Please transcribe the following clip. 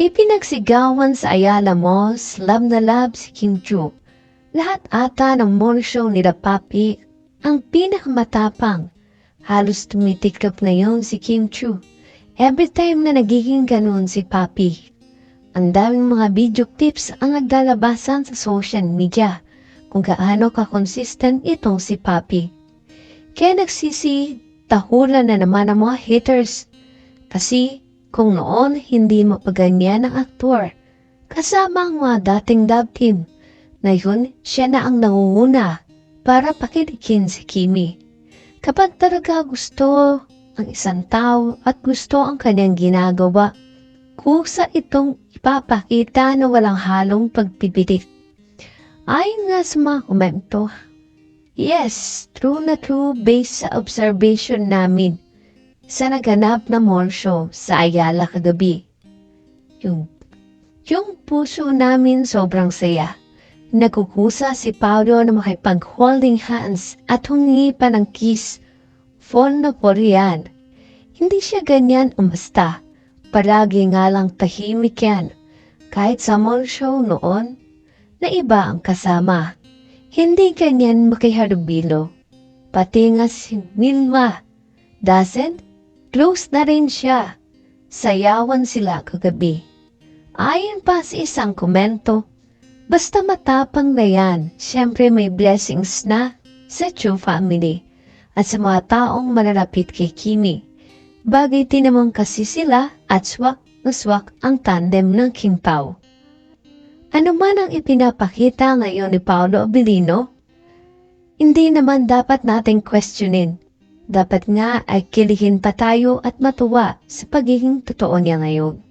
Ipinagsigawan sa Ayala Malls, love na love si Kim Chu. Lahat ata ng mall show nila Papi ang pinakamatapang. Halos tumitiklop na yon si Kim Chu. Every time na nagiging ganun si Papi. Ang daming mga video tips ang naglalabasan sa social media kung gaano ka-consistent itong si Papi. Kaya nagsisi tahulan na naman ang mga haters. Kasi kung noon hindi mapaganyan ang aktor, kasama ang mga dating dub team, ngayon siya na ang nangunguna para pakilikin si Kimi. Kapag talaga gusto ang isang tao at gusto ang kanyang ginagawa, kusa itong ipapakita na walang halong pagpipilit. Ayon nga sa mga komento, yes, true na true based sa observation namin sa naganap na mall show sa Ayala kagabi. Yung, yung puso namin sobrang saya. Nagkukusa si Paolo na makipag-holding hands at humingi pa ng kiss. Fall na po riyan. Hindi siya ganyan ang basta. Palagi nga lang tahimik yan. Kahit sa mall show noon, na iba ang kasama. Hindi ganyan makiharubilo. Pati nga si Milma. Doesn't? Close na rin siya. Sayawan sila kagabi. Ayon pa sa isang komento, basta matapang na yan, syempre may blessings na sa Chu family at sa mga taong malalapit kay Kimi. Bagay din naman kasi sila at swak na swak ang tandem ng King Pao. Ano man ang ipinapakita ngayon ni Paolo Abilino, hindi naman dapat nating questionin. Dapat nga ay kilihin pa tayo at matuwa sa pagiging totoo niya ngayon.